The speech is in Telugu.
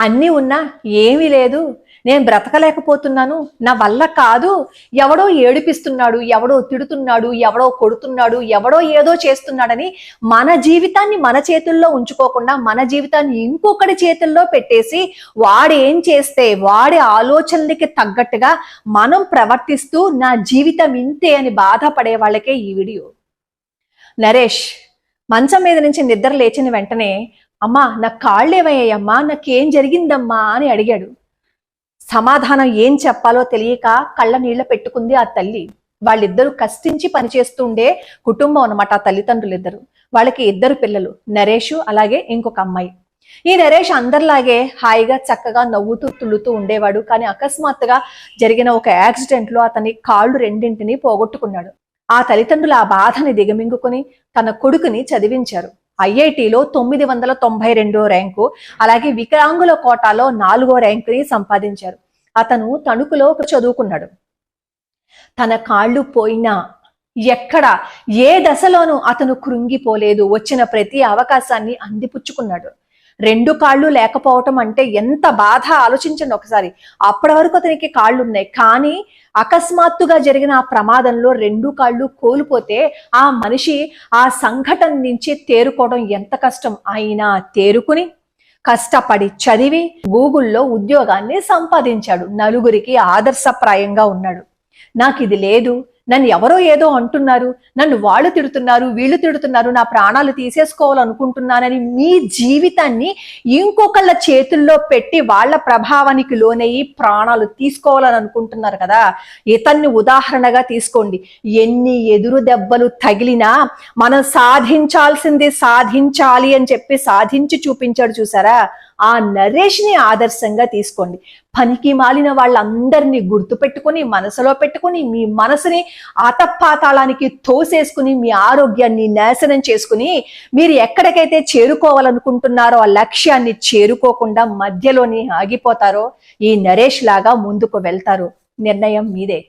అన్నీ ఉన్నా ఏమీ లేదు. నేను బ్రతకలేకపోతున్నాను. నా వల్ల కాదు. ఎవడో ఏడిపిస్తున్నాడు ఎవడో తిడుతున్నాడు ఎవడో కొడుతున్నాడు ఎవడో ఏదో చేస్తున్నాడని మన జీవితాన్ని మన చేతుల్లో ఉంచుకోకుండా మన జీవితాన్ని ఇంకొకటి చేతుల్లో పెట్టేసి వాడు ఏం చేస్తే వాడి ఆలోచనలకి తగ్గట్టుగా మనం ప్రవర్తిస్తూ నా జీవితం ఇంతే అని బాధపడే వాళ్ళకే ఈ వీడియో. నరేష్ మంచం మీద నుంచి నిద్ర లేచిన వెంటనే అమ్మా నా కాళ్ళేవయ్యాయమ్మా నాకేం జరిగిందమ్మా? అని అడిగాడు. సమాధానం ఏం చెప్పాలో తెలియక కళ్ళ నీళ్ళ పెట్టుకుంది ఆ తల్లి. వాళ్ళిద్దరూ కష్టించి పనిచేస్తుండే కుటుంబం అన్నమాట ఆ తల్లిదండ్రులు ఇద్దరు వాళ్ళకి ఇద్దరు పిల్లలు నరేష్ అలాగే ఇంకొక అమ్మాయి. ఈ నరేష్ అందరిలాగే హాయిగా చక్కగా నవ్వుతూ తుళ్ళుతూ ఉండేవాడు. కానీ అకస్మాత్తుగా జరిగిన ఒక యాక్సిడెంట్లో అతని కాళ్ళు రెండింటిని పోగొట్టుకున్నాడు. ఆ తల్లిదండ్రులు ఆ బాధని దిగమింగుకొని తన కొడుకుని చదివించారు. ఐఐటిలో తొమ్మిది వందల తొంభై రెండో ర్యాంకు అలాగే వికలాంగుల కోటాలో నాలుగో ర్యాంకుని సంపాదించారు. అతను తణుకులో చదువుకున్నాడు. తన కాళ్ళు పోయినా ఎక్కడ ఏ దశలోనూ అతను కృంగిపోలేదు. వచ్చిన ప్రతి అవకాశాన్ని అందిపుచ్చుకున్నాడు. రెండు కాళ్ళు లేకపోవటం అంటే ఎంత బాధ? ఆలోచించండి ఒకసారి. అప్పటి వరకు అతనికి కాళ్ళు ఉన్నాయి. కానీ అకస్మాత్తుగా జరిగిన ఆ ప్రమాదంలో రెండు కాళ్ళు కోల్పోతే ఆ మనిషి ఆ సంఘటన నుంచి తేరుకోవడం ఎంత కష్టం? అయినా తేరుకుని కష్టపడి చదివి గూగుల్లో ఉద్యోగాన్ని సంపాదించాడు. నలుగురికి ఆదర్శప్రాయంగా ఉన్నాడు. నాకు ఇది లేదు. నన్ను ఎవరో ఏదో అంటున్నారు నన్ను వాళ్ళు తిడుతున్నారు వీళ్ళు తిడుతున్నారు నా ప్రాణాలు తీసేసుకోవాలనుకుంటున్నానని మీ జీవితాన్ని ఇంకొకళ్ళ చేతుల్లో పెట్టి వాళ్ళ ప్రభావానికి లోనయ్యి ప్రాణాలు తీసుకోవాలని అనుకుంటున్నారు కదా. ఇతన్ని ఉదాహరణగా తీసుకోండి. ఎన్ని ఎదురు దెబ్బలు తగిలినా మనం సాధించాల్సింది సాధించాలి అని చెప్పి సాధించి చూపించాడు చూసారా? ఆ నరేష్ని ఆదర్శంగా తీసుకోండి. పనికి మాలిన వాళ్ళందరినీ గుర్తుపెట్టుకుని మనసులో పెట్టుకుని మీ మనసుని ఆతపాతాళానికి తోసేసుకుని మీ ఆరోగ్యాన్ని నాశనం చేసుకుని మీరు ఎక్కడికైతే చేరుకోవాలనుకుంటున్నారో ఆ లక్ష్యాన్ని చేరుకోకుండా మధ్యలోని ఆగిపోతారో ఈ నరేష్ లాగా ముందుకు వెళ్తారు. నిర్ణయం మీదే.